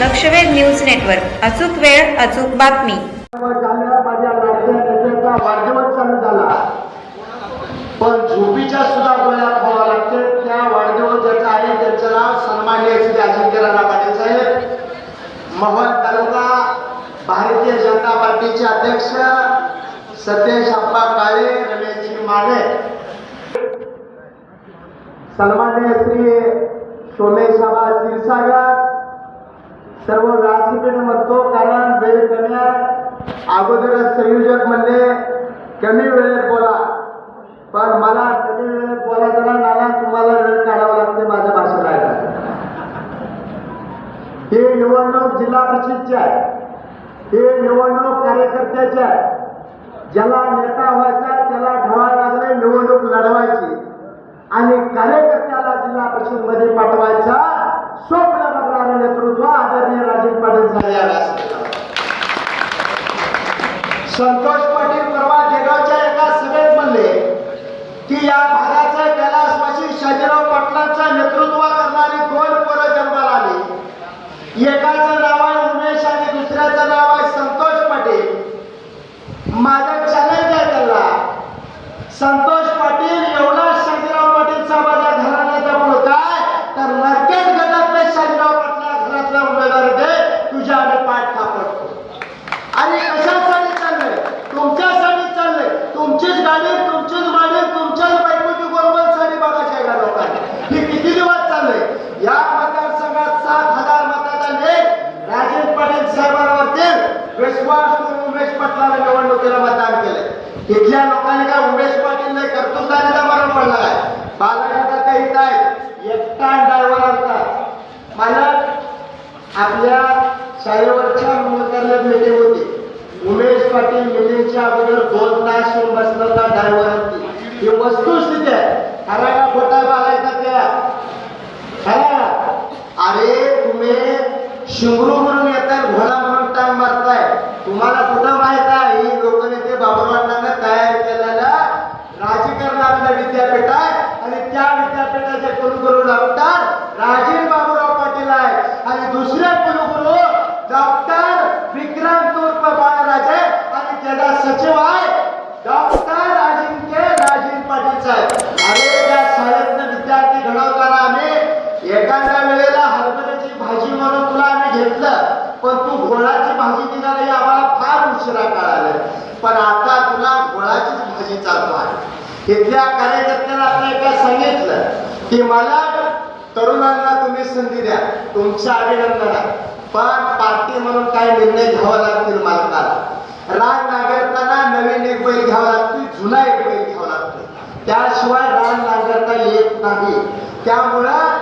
लक्षवेध news network. अचूक वेळ अचूक बातमी. वाढदिवस चालू झाला पण झोपीच्या सुद्धा गोळ्या खावा लागते. त्या वाढदिवस ज्याचा आहे त्याचं नाव सन्मान्य अजिंक्य राणा पाटील साहेब. महल तालुका भारतीय जनता पार्टीचे अध्यक्ष सतेश अप्पा काळे रमेशजी माने. सन्मान्य श्री सोमेश आबा क्षीरसागर सर्व व्यासपीठ म्हणतो कारण बेकन्या कमी अगोदरच संयोजक म्हणले कमी वेळेत बोला. पण मला कमी वेळेत बोलायचं नाला तुम्हाला वेळ काढावा लागते माझ्या भाषेला ऐकायला. ही निवडणूक जिल्हा परिषदची आहे. हे निवडणूक कार्यकर्त्याची आहे. ज्याला नेता व्हायचा त्याला ढवाळ लागले निवडणूक लढवायची आणि कार्यकर्त्याला जिल्हा परिषदमध्ये पाठवायचा स्वप्न बघणारं नेतृत्व आदरणीय राजीव पाटील साहेब या व्यासपीठावर. संतोष पाटील परवा देगावच्या एका सभेत म्हणले की या भागाचा कैलासवासी शाजीराव पाटलांचं नेतृत्व करणारी दोन पोरं जन्माला आली एकाचं नाव आहे उमेश आणि दुसऱ्याचं नाव आहे संतोष पाटील माझं चॅलेंज आहे त्याला संतोष पाटील एवढा शाजीराव पाटीलचा माझ्या घराण्याचा मुलगा काय? तर नरकेट गटातले शाजीराव पाटला घरातला उमेदवार दे तुझ्या आम्ही पाठ कापडतो आणि कशासाठी चाललंय? तुमच्यासाठी चाललंय. तुमचीच गाडी तुमचीच गाडी तुमच्याच बायकोची गोलगोल साडी बघायची आहे लोकांनी. ही किती दिवस चाललंय? या मतदारसंघात सात हजार मताचा लेख राजेश पाटील साहेबांवरती विश्वास उमेश पाटलाला निवडणुकीला मतदान केलंय. तिथल्या लोकांनी काय उमेश पाटील नाही मरण पडला आहे. बालाघाटात काही काय एकटा ड्रायव्हर असतात मला आपल्या शाळेवरच्या मुलगांना मीटिंग होती. उमेश पाटील मीटिंगच्या अगोदर दोन तास येऊन बसला होता ड्रायव्हर ही वस्तुस्थिती आहे. खरा का खोटा बागायचा त्या? खरा. अरे तुम्ही शिंगरू म्हणून येतात घोडा म्हणून टाइम मारताय तुम्हाला कुठं माहीत आहे ही लोकनेते बाबुरावांना तयार केलेला राजकारणातलं विद्यापीठ आहे आणि त्या विद्यापीठाचे कुलगुरू डॉक्टर राजीव बाबूराव पाटील आहे आणि दुसरे कुलगुरू डॉक्टर विक्रांत उर्फ बाळराजे आणि त्याचा सचिव आहे डॉक्टर अजिंक्य राजीव पाटील साहेब. अरे त्या शाळेतनं विद्यार्थी घडवताना आम्ही एखाद्या वेळेला हरभऱ्याची भाजी म्हणून तुला आम्ही घेतलं पण तू घोळाची भाजी निघाली आम्हाला फार उशिरा कळालं. पण आता तुला घोळाचीच भाजी चालू आहे. इथल्या कार्यकर्त्यांना आपण एका सांगितलं की मला तरुणांना तुम्ही संधी द्या तुमच्या अभिनंदन आहे. पण पार्टी म्हणून काही निर्णय घ्यावा लागतील मालकाला. राग नांगरताना नवीन एक बैल घ्यावा लागतील जुना एक बैल घ्यावा लागतो. त्याशिवाय रान नांगरता येत नाही. त्यामुळं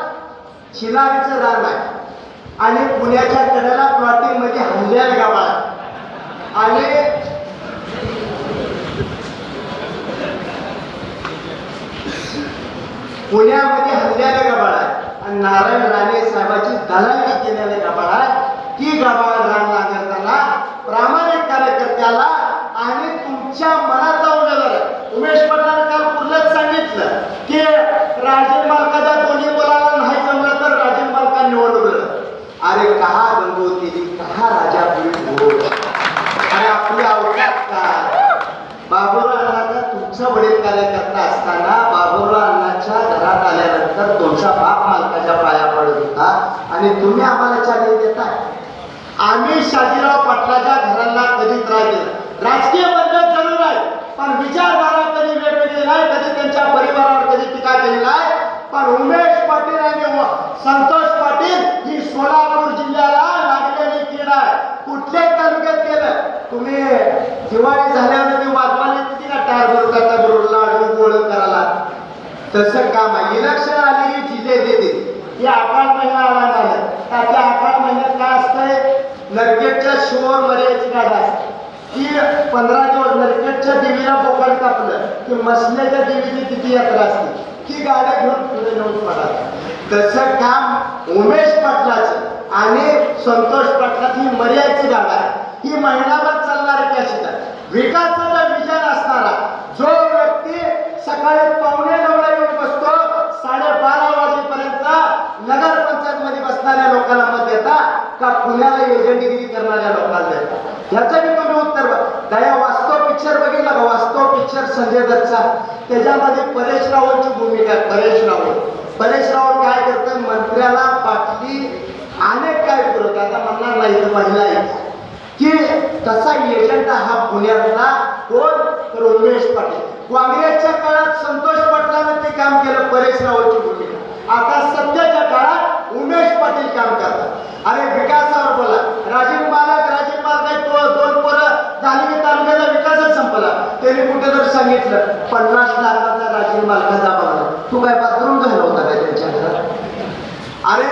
शिलारीचं रान आहे. आणि पुण्याच्या कडेला प्लॉटिंगमध्ये हल्ल्याला गावाळ आणि पुण्यामध्ये हल्ल्याला गबाळ आहे. आणि नारायण राणे साहेबाची दलाली केलेल्या गबाळ आहे. ती गबाळ रान नांगरताना प्रामाणिक कार्यकर्त्याला आणि तुमच्या मनात उमेदवार आहे. उमेश पटलाने काल पूर्णच सांगितलं की राजीव मालकाच्या दोन्ही मुलाला नाही जमलं तर राजीव मालका निवडलं अरे कहा गंगोत्री कहा राजा अरे आणि आपली अवकात काय बाबुराव अण्णाचा तुमचा वडील कार्यकर्ता असताना बाबुराव अण्णाच्या घरात आल्यानंतर तुमचा बाप मालकाच्या पाया पडत होता आणि तुम्ही आम्हाला चाली देताय. आम्ही शाजीराव पाटलाच्या घराला कधी त्रास दिला राजकीय बंधन जरूर आहे. पण विचारधारा कधी वेगवेगळी नाही कधी त्यांच्या परिवारावर कधी टीका केली नाही. पण उमेश पाटील आणि संतोष पाटील ही सोलापूर जिल्ह्याला लागलेली कीड आहे. कुठल्याही तालुक्यात केलं? तुम्ही दिवाळी झाल्यावर तुम्ही वाजवायला किती का? टायर भरून भरता रोडला अडवून गोळ करायला. तसं काम आहे. इलेक्शन आली की जिल्हे देते. हे आखाड महिना आला झालं त्या आखाड महिन्यात काय असतंय? नरकेटच्या शिवोर मर्याची गाडा असते. की पंधरा दिवस नरकेटच्या देवीला पोकळ कापलं की मसल्याच्या देवीची किती यात्रा असते. ती गाड्या घेऊन पुढे नेऊन पडा तसं काम उमेश पाटलाचं आणि संतोष पाटलाची ही मर्यादेची गाडा आहे. ही महिनाभर चालणार कशी आहे विकासाचं विचार असणारा जो व्यक्ती सकाळी पावणे नवला येऊन बसतो साडेबारा वाजेपर्यंत नगरपंचायत मध्ये बसणाऱ्या लोकांना मत देता का पुण्याला एजंटगिरी करणाऱ्या लोकांना देता ह्याचं मी तुम्ही उत्तर बघा. दया वास्तव पिक्चर बघितला का? वास्तव पिक्चर संजय दत्तचा. त्याच्यामध्ये परेश रावलची भूमिका परेश रावल. परेश रावल काय करतात मंत्र्याला बाटली अनेक काय पुरवतात आता म्हणणार नाही तर महिला आहे की तसा एजंट हा पुण्यातला कोण? तर उमेश पाटील. काँग्रेसच्या काळात संतोष पाटलानं ते काम केलं परेश रावलची भूमिका. आता सध्याच्या काळात उमेश पाटील काम करतात. अरे विकासावर बोला. राजीव मालक तो दोन पोरं झाली की तालुक्याचा विकासच संपला त्यांनी कुठे तर सांगितलं पन्नास लाखाचा राजीव मालकाचा बनला तू काय बाथरूम झाला होता काय त्यांच्या घरात? अरे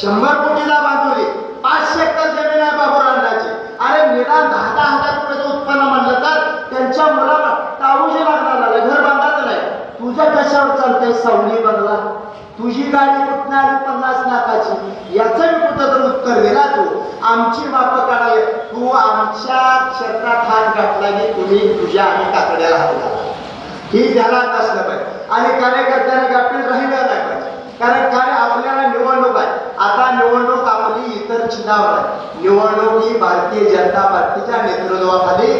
शंभर कोटीला बांधवली पाचशे एकर जमीन आहे बाबूरांची अरे निदान दहा दहा हजार रुपयाचं उत्पन्न म्हणलं तर त्यांच्या मुलाला ताऊजी लागणार घर बांधायचं नाही तुझ्या कशावर चालतंय सावली बंगला? तुझी गाडी कुठं पन्नास लाखाची याचं मी कुठं तर उत्तर दिला तू. आमची बाप काढावे तू आमच्या क्षेत्रात हात घातला की तुम्ही तुझ्या आम्ही काकड्याला हात ही झाला असलं पाहिजे आणि कार्यकर्त्याने गाफील राहिलं नाही पाहिजे. कारण काय आपल्याला निवडणूक आहे. आता निवडणूक आपली इतर चिन्हावर आहे. निवडणूक ही भारतीय जनता पार्टीच्या नेतृत्वाखाली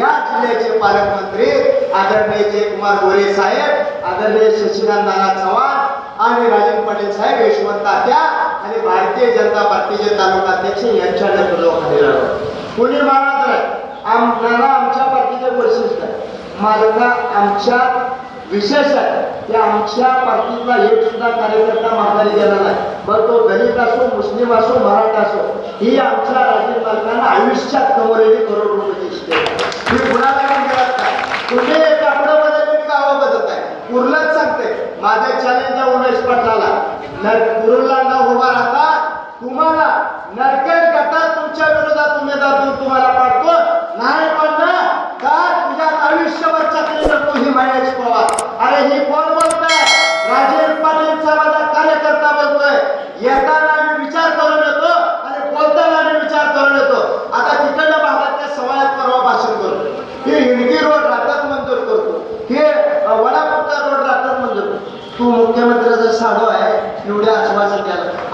या जिल्ह्याचे पालकमंत्री आदरणीय जयकुमार गोरे साहेब आदरणीय शशिकांत नाना चव्हाण आणि राजन पाटील साहेब यशवंत तात्या आणि भारतीय जनता पार्टीचे तालुकाध्यक्ष यांच्या नेतृत्वाखाली राहतो कुणी महाराज आहे आमच्या पार्टीचे वैशिष्ट्य आहे मालका आमच्या विशेष आहे. की आमच्या पार्टीतला एक सुद्धा कार्यकर्ता म्हातारी गेला नाही. मग तो दलित असो मुस्लिम असो मराठा असो ही आमच्या राजीव मालकांना आयुष्यात कमवलेली करोड रुपयाची स्टेट ही कुणाला पण मिळत नाही तुम्ही कापडं बदलले की गावं बदलत आहे उरलंच सांगते माझं चॅलेंज आहे उमेश गुरुला न उभा राहता तुम्हाला नरकेत गटात तुमच्या विरोधात उमेदवार देऊन तुम्हाला पाठतो नाही पण ना का? तुझ्या आयुष्यभर चक्री नको ही मायाची पवार अरे ही कोण बोलतोय? राजेश पाटील समाजा कार्यकर्ता बोलतोय. येताना आम्ही विचार करून येतो आणि बोलताना आम्ही विचार करून येतो. आता तिकडल्या भागातल्या समाजात परवा भाषण करतो हे हिंदी रोड राहतात मंजूर करतो. हे अ, वडापुट्टा रोड राहतात मंजूर तू मुख्यमंत्र्याचा साडू आहे.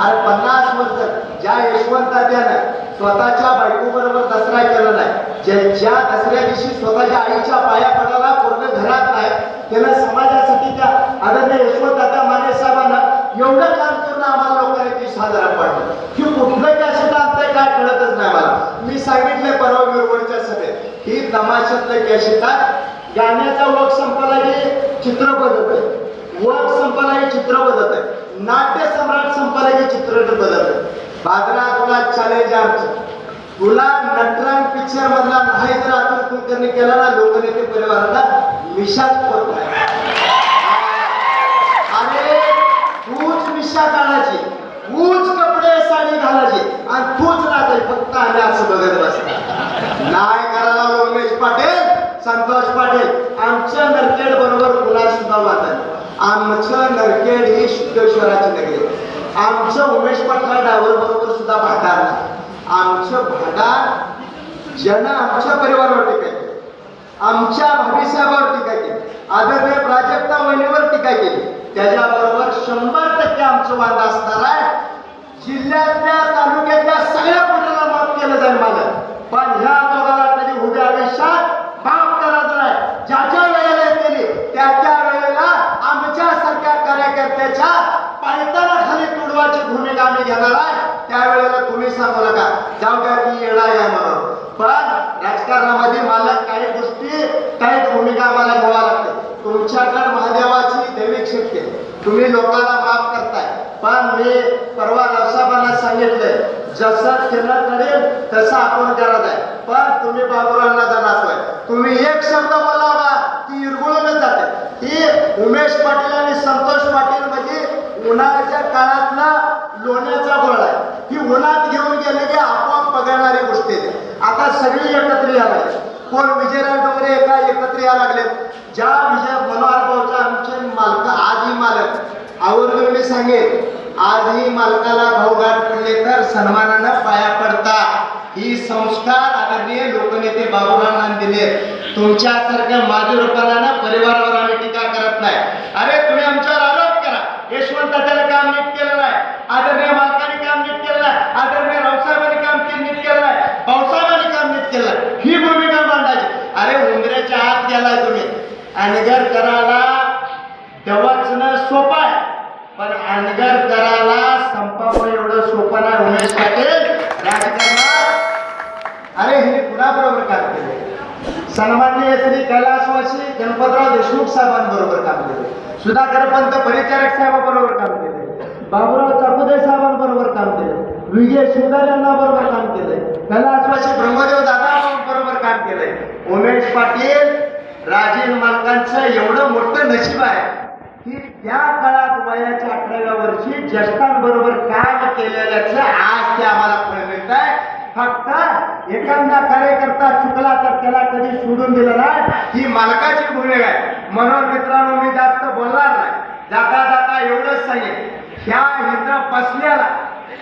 अरे पन्नास वर्ष ज्या यशवंत तात्यानं स्वतःच्या बायको बरोबर दसरा केला नाही ज्या दसऱ्या दिवशी स्वतःच्या आईच्या पाया पडायला पूर्ण घरात नाही त्यानं समाजासाठी त्या आदरणीय यशवंत तात्या माने साहेबांना एवढं काम करून आम्हाला लोकांनी तीस हजार पाडलं. की कुठलं कॅसेट आणतंय काय कळतच नाही मला. मी सांगितलंय परवा विरवडच्या सभेत ही तमाशातलं कॅसेट आहे. गाण्याचा वक संपला की चित्र बदलत वक संपला चित्र बदलत आहे. नाट्य सम्राट संपला चित्र बदलत आहे. बाजरा तुला चॅलेंज आमचं तुला नटरान पिक्चर मधला नाही तर अतुल कुलकर्णी केला ना? लोकनेते परिवाराला मिशाच होत नाही. अरे तूच मिशा काढायची तूच कपडे साडी घालायची. आणि तूच राहते फक्त आम्ही असं बघत बसणार. नाही करायला उमेश पाटील संतोष पाटील. आमच्या नरकेड बरोबर पुन्हा सुद्धा वाटत आमचं नरकेड ही शुद्धेश्वराची नगरी आमचं उमेश पाटला ड्रायव्हर बरोबर सुद्धा भांडार आमचं भांडार ज्यांना आमच्या परिवारावर टीका केली आमच्या भविष्यावर टीका केली आदरणीय प्राजक्ता वहिनीवर टीका केली त्याच्याबरोबर शंभर टक्के आमचं वाद असणार आहे. जिल्ह्यातल्या तालुक्यातल्या सगळ्या कुटुंबाला माफ केलं जाईल मला पण ह्या दोघाला तरी उद्या आयुष्यात कार्यकर्त्याच्या पायताना खाली तुडवाची भूमिका आम्ही घेणार आहे. त्यावेळेला तुम्ही सांगू नका. जाऊ द्या ती येणार आहे म्हणून. पण राजकारणामध्ये मला काही गोष्टी काही भूमिका मला घ्यावा लागते तुमच्याकडे महादेवाची दैविक शक्ती तुम्ही लोकांना माफ करताय. पण मी परवा रावसाहेबांना सांगितलंय जसं केलं करेल तसं आपण करत आहे. पण तुम्ही बाबुरांना जाणार तुम्ही एक शब्द बोलावा ती इरगुळूनच जाते. ही उमेश पाटील आणि उन्हाळ्याच्या काळातला लोण्याचा गोळा आहे. ही उन्हात घेऊन गेले की आपोआप बघणारी गोष्टी आता सगळी एकत्र यायला कोण विजयराव डोंगरे एका एकत्र यायला लागले ज्या विजय मनोहर भाऊच्या आमचे मालक आजही मालक. आवर्जून मी सांगेन आजही मालकाला भाऊगाठ पडले तर सन्मानानं पाया पडता ही संस्कार आदरणीय लोकनेते बाबूरावांना दिले तुमच्यासारख्या माजुरपणानं परिवारावर आम्ही टीका करत नाही. अरे तुम्ही आमच्यावर यशवंत त्याला काम नीट केलं नाही. आदरणीय मालकाने काम नीट केलं नाही. आदरणीय रावसाहेबांनी काम नीट केलं नाही. भाऊसाहेबांनी काम नीट केलं ही भूमिका मांडायची. अरे उंदऱ्याच्या आत गेलाय तुम्ही. अनगर कराला दवाचणं सोपं आहे. पण अनगर कराला संपावं एवढं सोपं नाही. उमेश पाटील राजकारणात. अरे हे कुणाबरोबर काम केले? सन्मान्य श्री कैलासवासी गणपतराव देशमुख साहेबांबरोबर काम केले. सुधाकर पंत परिचारक साहेबांबरोबर काम केले बाबुराव चाकुदे साहेबांबरोबर काम केले विजय शिवदार यांना बरोबर काम केलंय. कैलासवासी ब्रह्मदेव दादा बरोबर काम केलंय. उमेश पाटील राजीव मालकांचं एवढं मोठं नशीब आहे की त्या काळात वयाच्या अठराव्या वर्षी ज्येष्ठांबरोबर काम केलेल्याचं आज ते आम्हाला फळ मिळत आहे फक्त एखादा कार्यकर्ता चुकला तर त्याला कधी सोडून दिलं नाही. ही मालकाची भूमिका आहे. म्हणून मित्रांनो मी जास्त बोलणार नाही. जाता जाता एवढंच सांगेल ह्या इथं बसल्याला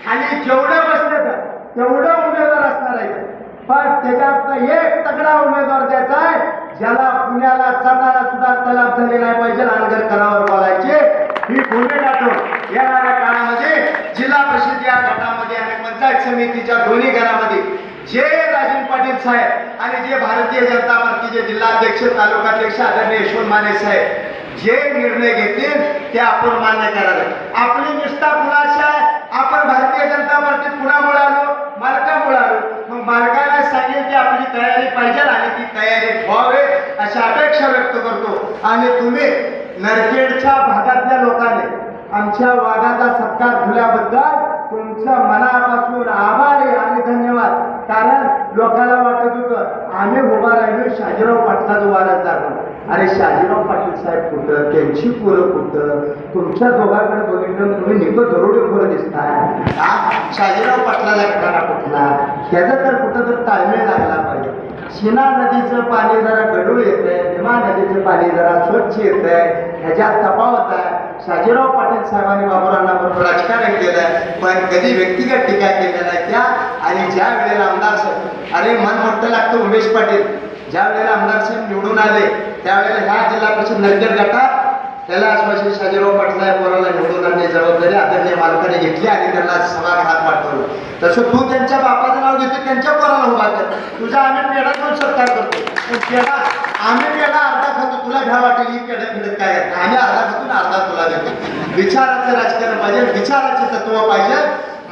खाली जेवढं बसले तर तेवढं उमेदवार असणार आहे. पण त्याच्यात एक तगडा उमेदवार द्यायचा आहे ज्याला पुण्याला चालणारा सुद्धा तलाब झाले नाही पाहिजे म्हणजे रानगर करावर बोलायचे. ही भूमी तो येणाऱ्या काळामध्ये जिल्हा परिषद या गटामध्ये आणि पंचायत समितीच्या दोन्ही घरामध्ये जे राजन पाटील साहेब आणि जे भारतीय जनता पार्टीचे जिल्हाध्यक्ष तालुकाध्यक्ष आदरणीय यशवंत माने साहेब जे निर्णय घेतील ते आपण मान्य करावे. आपली निष्ठा कुणाशी आहे? आपण भारतीय जनता पार्टीत कुणामुळे आलो? मालकामुळे आलो. मग मालकाला सांगेल की आपली तयारी पाहिजे आणि ती तयारी व्हावे अशी अपेक्षा व्यक्त करतो. आणि तुम्ही नरखेडच्या भागातल्या लोकांनी आमच्या वादाचा सत्कार दिल्याबद्दल तुमचं मनापासून आभारी आणि धन्यवाद. कारण लोकांना वाटत होतं आम्ही उभा राहिलो शाजीराव पाटलाच वारसदार म्हणून. अरे शाजीराव पाटील साहेब कुठं? त्यांची पोरं कुठं? तुमच्या दोघांकडे बघितलं तुम्ही निघतो दरोडे पोरं दिसताय. शाजीराव पाटलाला कुठला कुठला? ह्याचा तर कुठं तर ताळमेळ लागला पाहिजे. शिना नदीचं पाणी जरा गडूळ येतंय भीमा नदीचं पाणी जरा स्वच्छ येतंय. ह्याच्यात तपावत आहे. शाजीराव पाटील साहेबांनी बाबुरांना बरोबर राजकारण केलंय पण कधी व्यक्तिगत टीका केलेल्या नाही त्या. आणि ज्या वेळेला आमदार साहेब अरे मन मोठं लागतं उमेश पाटील. ज्या वेळेला आमदार साहेब निवडून आले त्यावेळेला ह्या जिल्हा परिषद नंतर गटात त्याला आश्वासन शाजीराव पाटील साहेब निवडून आणण्याची जबाबदारी आदरणीय मालकाने घेतली आणि त्यांना सभागृहात पाठवलं. तसं तू त्यांच्या बापाचं नाव घेतो त्यांच्या पोराला उभा कर. तुझा आम्ही पेढा घेऊन सत्कार करतो. पण पेढा आम्ही पेढा अर्धा खातो तुला भ्या वाटेल इकडे फिरत काय आम्ही अर्धा खातो ना अर्धा तुला देतो. विचाराचं राजकारण पाहिजे विचाराचे तत्व पाहिजे.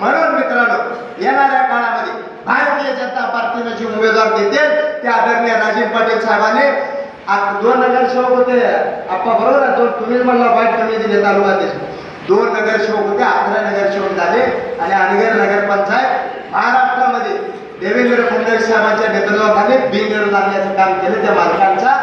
म्हणून मित्रांनो येणाऱ्या काळामध्ये भारतीय जनता पार्टीने जे उमेदवार देते ते आदरणीय राजीव पाटील साहेबांनी दोन दोन नगरसेवक होते. आप्पा बरोबर आहे दोन तुम्हीच म्हणला वाईट कमी दिले तालुक्यात दोन नगरसेवक होते अकरा नगरसेवक झाले. आणि अनगर नगरपंचायत महाराष्ट्रामध्ये देवेंद्र फडणवीस साहेबांच्या नेतृत्वाखाली बिनविरोध लागण्याचं काम केलं. त्या मालकांचा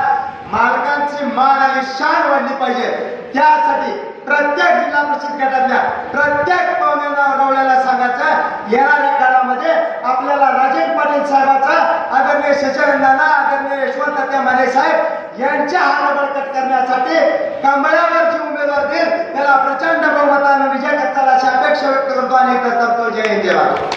मालकांची मान आणि शान वाढली पाहिजे. त्यासाठी प्रत्येक जिल्हा परिषद गटातल्या प्रत्येक पाहुण्यांना रवल्याला सांगायचं येणाऱ्या काळामध्ये आपल्याला राजेंद्र पाटील साहेबांचा आदरणीय सचिवांना आदरणीय यशवंत त्या माने साहेब यांच्या हात बळकट करण्यासाठी कंबळ्यावर जे उमेदवार देईल त्याला प्रचंड बहुमतानं विजय करताना अशी अपेक्षा व्यक्त करतो आणि करतो. जय हिंद